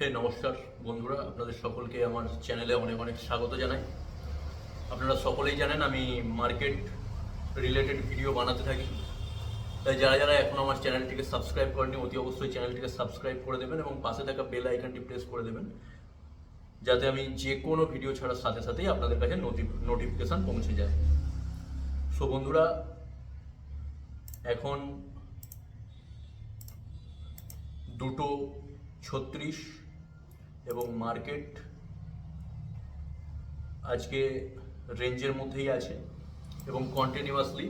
হে নমস্কার বন্ধুরা, আপনাদের সকলকে আমার চ্যানেলে অনেক অনেক স্বাগত জানাই। আপনারা সকলেই জানেন আমি মার্কেট রিলেটেড ভিডিও বানাতে থাকি। তাই যারা যারা এখন আমার চ্যানেলটিকে সাবস্ক্রাইব করেনি অতি অবশ্যই চ্যানেলটিকে সাবস্ক্রাইব করে দেবেন এবং পাশে থাকা বেল আইকনটি প্রেস করে দেবেন। যাতে আমি যে কোনো ভিডিও ছাড়ার সাথে সাথেই আপনাদের কাছে নোটিফিকেশান পৌঁছে যায়। সো বন্ধুরা, এখন দুটো ছত্রিশ এবং মার্কেট আজকে রেঞ্জের মধ্যেই আছে এবং কন্টিনিউয়াসলি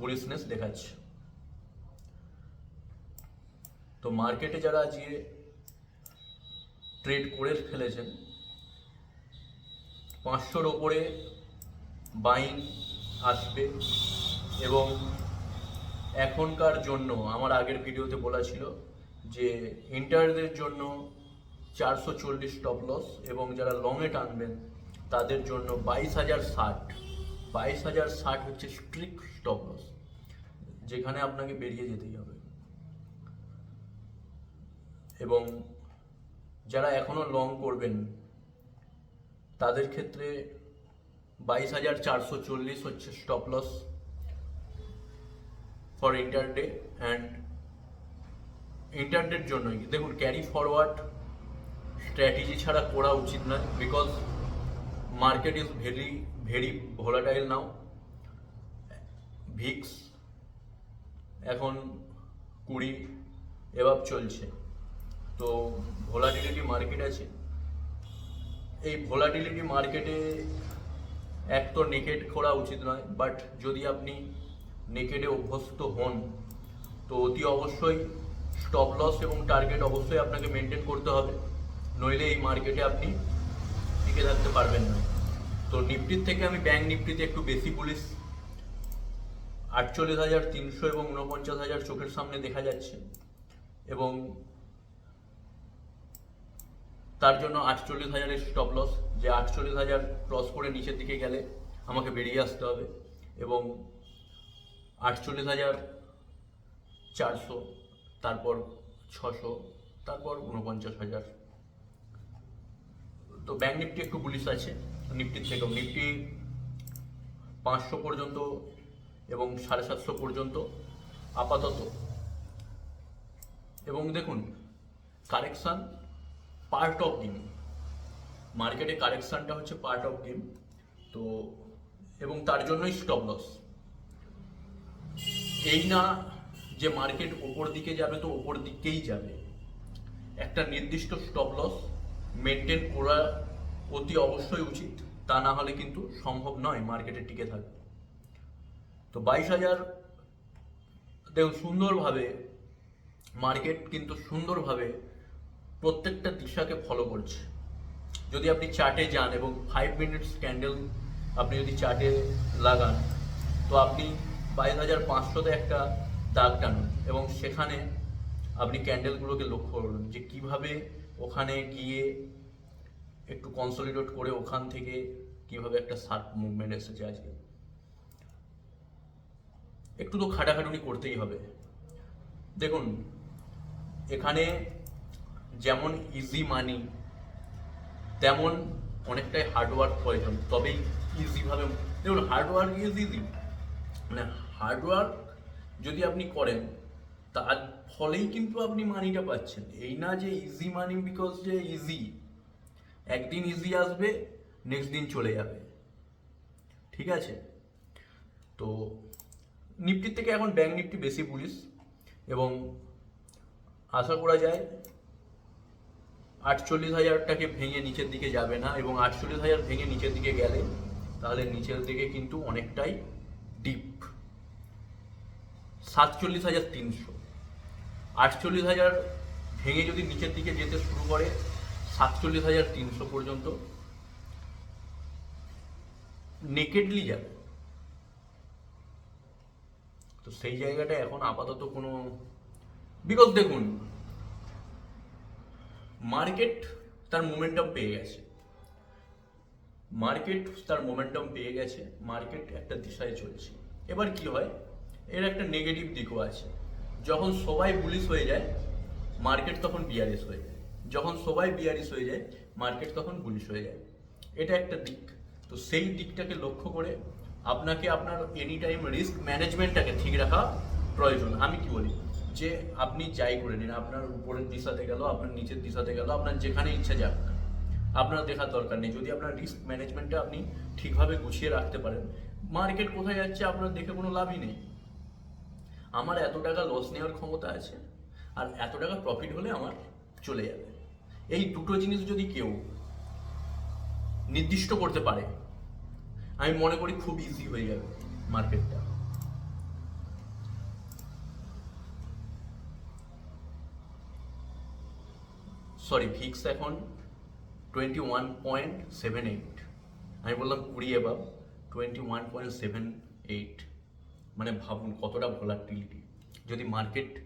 বুলিশনেস দেখাচ্ছে। তো মার্কেটে যারা আজকে ট্রেড করে ফেলেছেন, পাঁচশোর ওপরে বাইং আসবে এবং এখনকার জন্য, আমার আগের ভিডিওতে বলা ছিল যে ইন্টারদের জন্য চারশো চল্লিশ টপ লস এবং যারা লংয়ে টানবেন, তাদের জন্য বাইশ হাজার ষাট, বাইশ হাজার ষাট হচ্ছে স্ট্রিক্ট স্টপ লস যেখানে আপনাকে বেরিয়ে যেতেই হবে। এবং যারা এখনও লং করবেন, তাদের ক্ষেত্রে বাইশ হাজার চারশো চল্লিশ হচ্ছে stop loss for intraday and ইন্টারডের জন্যই। দেখুন ক্যারি ফরওয়ার্ড স্ট্র্যাটেজি ছাড়া করা উচিত নয় because market is very very volatile now VIX এখন কুড়ি, এভাব চলছে। তো ভোলাটিলিটি মার্কেট আছে। এই ভোলাটিলিটি মার্কেটে এক তো নেকেট করা উচিত নয় বাট যদি আপনি নেকেটে অভ্যস্ত হন, তো অতি অবশ্যই স্টপ লস এবং টার্গেট অবশ্যই আপনাকে মেনটেন করতে হবে। নইলে এই মার্কেটে আপনি টিকে থাকতে পারবেন না। তো নিফটির থেকে আমি ব্যাংক নিফটিতে একটু বেশি পুলিশ আটচল্লিশ হাজার তিনশো এবং উনপঞ্চাশ হাজার চোখের সামনে দেখা যাচ্ছে। এবং তার জন্য আটচল্লিশ হাজারের স্টপ লস যে আটচল্লিশ হাজার ক্রস করে নিচের দিকে গেলে আমাকে বেরিয়ে আসতে হবে। এবং আটচল্লিশ হাজার চারশো, তারপর ছশো, তারপর উনপঞ্চাশ হাজার। তো ব্যাংক নিফটি একটু পুলিশ আছে। নিফটির থেকেও নিফটি পাঁচশো পর্যন্ত এবং সাড়ে সাতশো পর্যন্ত আপাতত। এবং দেখুন কারেকশান পার্ট অফ গেম মার্কেটে কারেকশানটা হচ্ছে পার্ট অফ গেম তো, এবং তার জন্যই স্টপ লস এই না যে মার্কেট ওপর দিকে যাবে, তো ওপর দিকেই যাবে। একটা নির্দিষ্ট স্টপ লস মেনটেন করা অতি অবশ্যই উচিত। তা না হলে কিন্তু সম্ভব নয় মার্কেটে টিকে থাকবে তো বাইশ হাজার দেখুন, সুন্দরভাবে মার্কেট কিন্তু সুন্দরভাবে প্রত্যেকটা দিশাকে ফলো করছে। যদি আপনি চার্টে যান এবং ফাইভ মিনিটস ক্যান্ডেল আপনি যদি চার্টে লাগান, তো আপনি বাইশ হাজার পাঁচশোতে একটা দাগ টানুন এবং সেখানে আপনি ক্যান্ডেলগুলোকে লক্ষ্য করুন যে কীভাবে ওখানে গিয়ে একটু কনসলিডেট করে ওখান থেকে কীভাবে একটা শার্প মুভমেন্ট এসেছে আজকে। একটু তো খাটাখাটুনি করতেই হবে। দেখুন, এখানে যেমন ইজি মানি তেমন অনেকটাই হার্ডওয়ার্ক প্রয়োজন তবেই ইজিভাবে দেখুন হার্ডওয়ার্ক ইজ ইজি মানে হার্ডওয়ার্ক যদি আপনি করেন, তার ফলেই কিন্তু আপনি মানিটা পাচ্ছেন। এই না যে ইজি মানি বিকজ যে ইজি একদিন ইজি আসবে নেক্সট দিন চলে যাবে। ঠিক আছে? তো নিফটির থেকে এখন ব্যাংক নিফটি বেশি পুলিশ এবং আশা করা যায় আটচল্লিশ হাজারটাকে ভেঙে নিচের দিকে যাবে না এবং আটচল্লিশ হাজার ভেঙে নিচের দিকে গেলে তাহলে নিচের দিকে কিন্তু অনেকটাই ডিপ সাতচল্লিশ হাজার তিনশো। আটচল্লিশ হাজার ভেঙে যদি নিচের দিকে যেতে শুরু করে, সাতচল্লিশ হাজার তিনশো পর্যন্ত। নেকেডলি যাবে। তো সেই জায়গাটা এখন আপাতত কোনো বিকজ দেখুন। মার্কেট তার মোমেন্টাম পেয়ে গেছে। মার্কেট তার মোমেন্টাম পেয়ে গেছে। মার্কেট একটা দিশায় চলছে। এবার কি হয়? এর একটা নেগেটিভ দিকও আছে। যখন সবাই বুলিশ হয়ে যায় মার্কেট তখন বিয়ারেস হয়ে যায়। যখন সবাই বিয়ারিশ হয়ে যায় মার্কেট তখন বুলিশ হয়ে যায়। এটা একটা দিক। তো সেই দিকটাকে লক্ষ্য করে আপনাকে আপনার এনি টাইম রিস্ক ম্যানেজমেন্টটাকে ঠিক রাখা প্রয়োজন। আমি কি বলি? যে আপনি যাই করে নিন, আপনার উপরের দিশাতে গেল, আপনার নিচের দিশাতে গেল, আপনার যেখানে ইচ্ছা যাক না আপনার দেখার দরকার নেই। যদি আপনার রিস্ক ম্যানেজমেন্টটা আপনি ঠিকভাবে গুছিয়ে রাখতে পারেন মার্কেট কোথায় যাচ্ছে আপনার দেখে কোনো লাভই নেই। আমার এত টাকা লস নেওয়ার ক্ষমতা আছে, আর এত টাকা প্রফিট হলে আমার চলে যাবে। এই দুটো জিনিস যদি কেউ নির্দিষ্ট করতে পারে, আমি মনে করি খুব ইজি হয়ে যাবে মার্কেটটা সরি ভিক্স এখন twenty one point seven eight আমি বললাম কুড়ি এবার twenty one point seven eight মানে ভাবুন কতটা ভোলাটিলিটি যদি মার্কেটে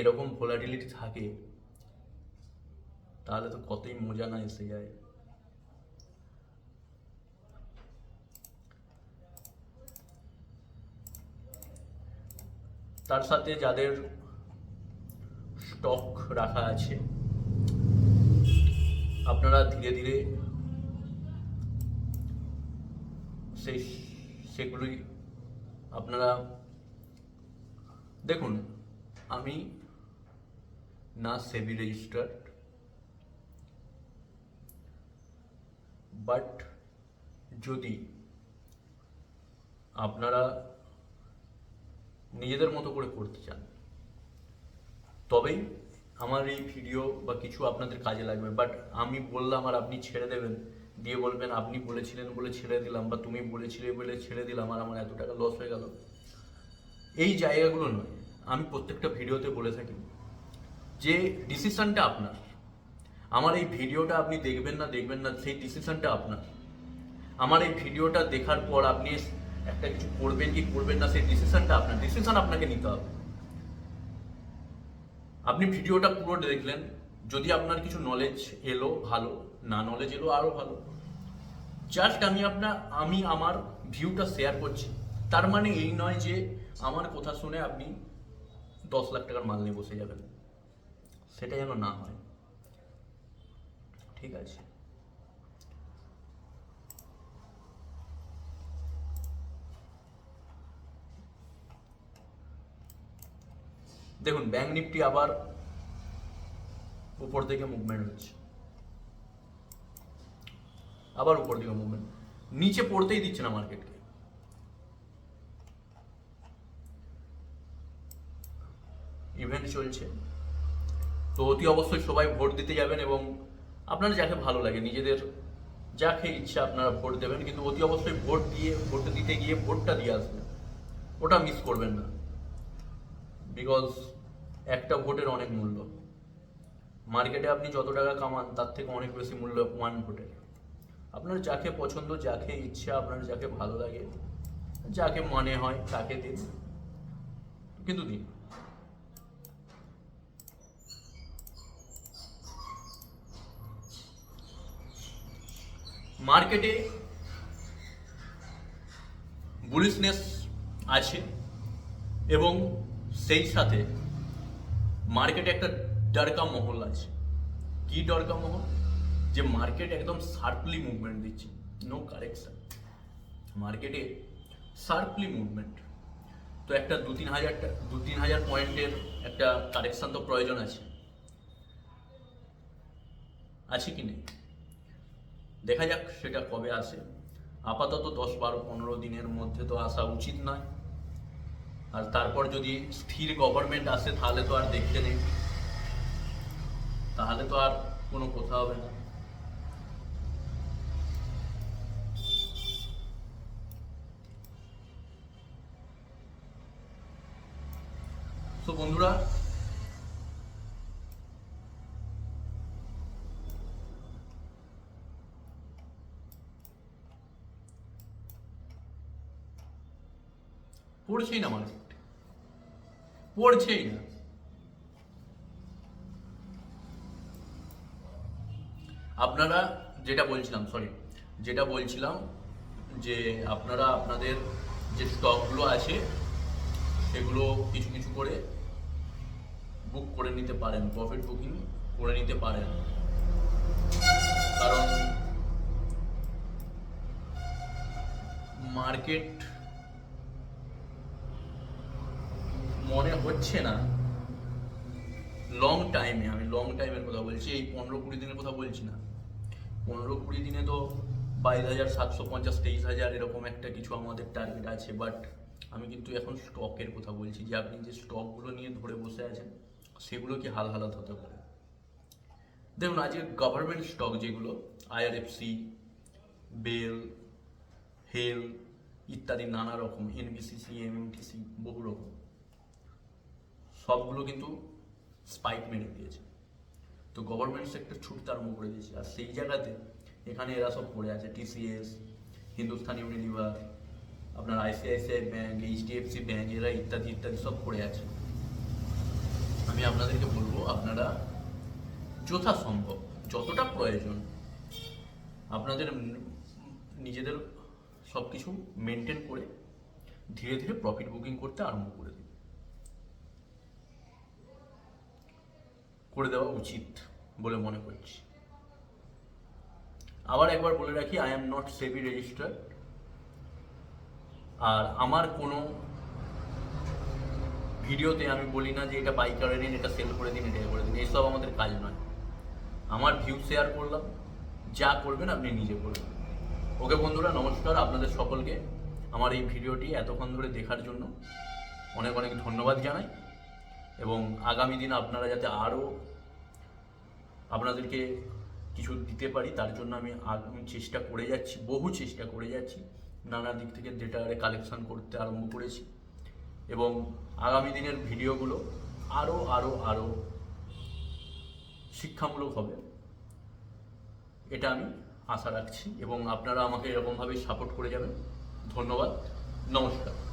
এরকম ভোলাটিলিটি থাকে, তাহলে তো কতই মজা না এসে যায়। তার সাথে যাদের স্টক রাখা আছে, আপনারা ধীরে ধীরে সেই, সেগুলোই আপনারা দেখুন, আমি না সেবি রেজিস্টার্ড বাট যদি আপনারা নিজেদের মতো করে করতে চান, তবেই আমার এই ভিডিও বা কিছু আপনাদের কাজে লাগবে। বাট আমি বললাম আর আপনি ছেড়ে দেবেন। দিয়ে বলবেন, আপনি বলেছিলেন বলে ছেড়ে দিলাম বা তুমি বলেছিলে বলে ছেড়ে দিলাম আর আমার এত টাকা লস হয়ে গেল। এই জায়গাগুলো নয়। আমি প্রত্যেকটা ভিডিওতে বলে থাকি যে ডিসিশনটা আপনার। আমার এই ভিডিওটা আপনি দেখবেন না দেখবেন না, সেই ডিসিশনটা আপনার। আমার এই ভিডিওটা দেখার পর আপনি একটা কিছু করবেন কি করবেন না, সেই ডিসিশনটা আপনার। ডিসিশন আপনাকে নিতে হবে। আপনি ভিডিওটা পুরো দেখলেন যদি আপনার কিছু নলেজ এলো ভালো, না নলেজ এলো আরও ভালো। জাস্ট আমি আপনার, আমি আমার ভিউটা শেয়ার করছি। তার মানে এই নয় যে আমার কথা শুনে আপনি দশ লাখ টাকার মাল নিয়ে বসে যাবেন। সেটা যেন না হয়। ঠিক আছে। দেখুন ব্যাংক নিফটি আবার উপর দিকে মুভমেন্ট হচ্ছে। আবার উপর দিকে মুভমেন্ট নিচে পড়তেই দিচ্ছে না মার্কেটকে ইভেন্ট চলছে। তো অতি অবশ্যই সবাই ভোট দিতে যাবেন এবং আপনার যাকে ভালো লাগে, নিজেদের যাকে ইচ্ছা আপনারা ভোট দেবেন, কিন্তু অতি অবশ্যই ভোট দিয়ে, ভোট দিতে গিয়ে ভোটটা দিয়ে আসবেন। ওটা মিস করবেন না। বিকজ একটা ভোটের অনেক মূল্য। মার্কেটে আপনি যত টাকা কামান, তার থেকে অনেক বেশি মূল্য ওয়ান ভোটের আপনার যাকে পছন্দ, যাকে ইচ্ছা, আপনার যাকে ভালো লাগে, যাকে মনে হয়, তাকে দিন। কিন্তু দিন। মার্কেটে বুলিশনেস আছে এবং সেই সাথে মার্কেটে একটা ডরকা মহল আছে কি ডরকা মহল যে মার্কেট একদম শার্পলি মুভমেন্ট দিচ্ছে নো কারেকশন মার্কেটে শার্পলি মুভমেন্ট তো একটা দু তিন হাজার দু তিন হাজার পয়েন্টের একটা কারেকশন তো প্রয়োজন আছে আছে কি নেই দেখা যাক সেটা কবে আসে আপাতত দশ বারো পনেরো দিনের মধ্যে তো আসা উচিত নয় আর তারপর যদি স্থির গভর্নমেন্ট আসে, তাহলে তো আর দেখতে নেই। তাহলে তো আর কোনো কথা হবে না। তো বন্ধুরা পড়ছেই না মার্কেট পড়ছেই না। আপনারা যেটা বলছিলাম সরি যেটা বলছিলাম যে আপনারা আপনাদের যে স্টকগুলো আছে, সেগুলো কিছু কিছু করে বুক করে নিতে পারেন প্রফিট বুকিং করে নিতে পারেন। কারণ মার্কেট মনে হচ্ছে না লং টাইমে আমি লং টাইমের কথা বলছি, এই পনেরো কুড়ি দিনের কথা বলছি না। পনেরো কুড়ি দিনে তো বাইশ হাজার সাতশো পঞ্চাশ, তেইশ হাজার এরকম একটা কিছু আমাদের টার্গেট আছে বাট আমি কিন্তু এখন স্টকের কথা বলছি। যে আপনি যে স্টকগুলো নিয়ে ধরে বসে আছেন, সেগুলো কি হাল হালাত হতে পারে? দেখুন, আজকে গভর্নমেন্ট স্টক যেগুলো আইআরএফসি বেল হেল ইত্যাদি নানা রকম এনবিসিসি এমএমটিসি বহু রকম, সবগুলো কিন্তু স্পাইক মেরে দিয়েছে। তো গভর্নমেন্ট সেক্টর ছুটতে আরম্ভ করে দিয়েছে। আর সেই জায়গাতে এখানে এরা সব পড়ে আছে টিসিএস হিন্দুস্তান ইউনিলিভার আপনার আইসিআইসিআই ব্যাঙ্ক এইচডিএফসি ব্যাঙ্ক এরা ইত্যাদি ইত্যাদি সব পড়ে আছে। আমি আপনাদেরকে বলব, আপনারা যথাসম্ভব, যতটা প্রয়োজন, আপনাদের নিজেদের সব কিছু মেনটেন করে ধীরে ধীরে প্রফিট বুকিং করতে আরম্ভ করে দিন। করে দেওয়া উচিত বলে মনে করছি। আবার একবার বলে রাখি I am not SEBI registered আর আমার কোনো ভিডিওতে আমি বলি না যে এটা বাই করে নিন এটা সেল করে দিন, এটা করে দিন এইসব আমাদের কাজ নয়। আমার ভিউ শেয়ার করলাম, যা করবেন আপনি নিজে করবেন। ওকে বন্ধুরা, নমস্কার আপনাদের সকলকে। আমার এই ভিডিওটি এতক্ষণ ধরে দেখার জন্য অনেক অনেক ধন্যবাদ জানাই। এবং আগামী দিন আপনারা যাতে আরও আপনাদেরকে কিছু দিতে পারি, তার জন্য আমি চেষ্টা করে যাচ্ছি, বহু চেষ্টা করে যাচ্ছি, নানা দিক থেকে ডেটা কালেকশন করতে আরম্ভ করেছি এবং আগামী দিনের ভিডিওগুলো আরও আরও আরও শিক্ষামূলক হবে। এটা আমি আশা রাখছি এবং আপনারা আমাকে এরকমভাবে সাপোর্ট করে যাবেন। ধন্যবাদ। নমস্কার।